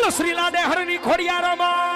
બોલ શ્રીલા દેહરની ખોડિયારમાં.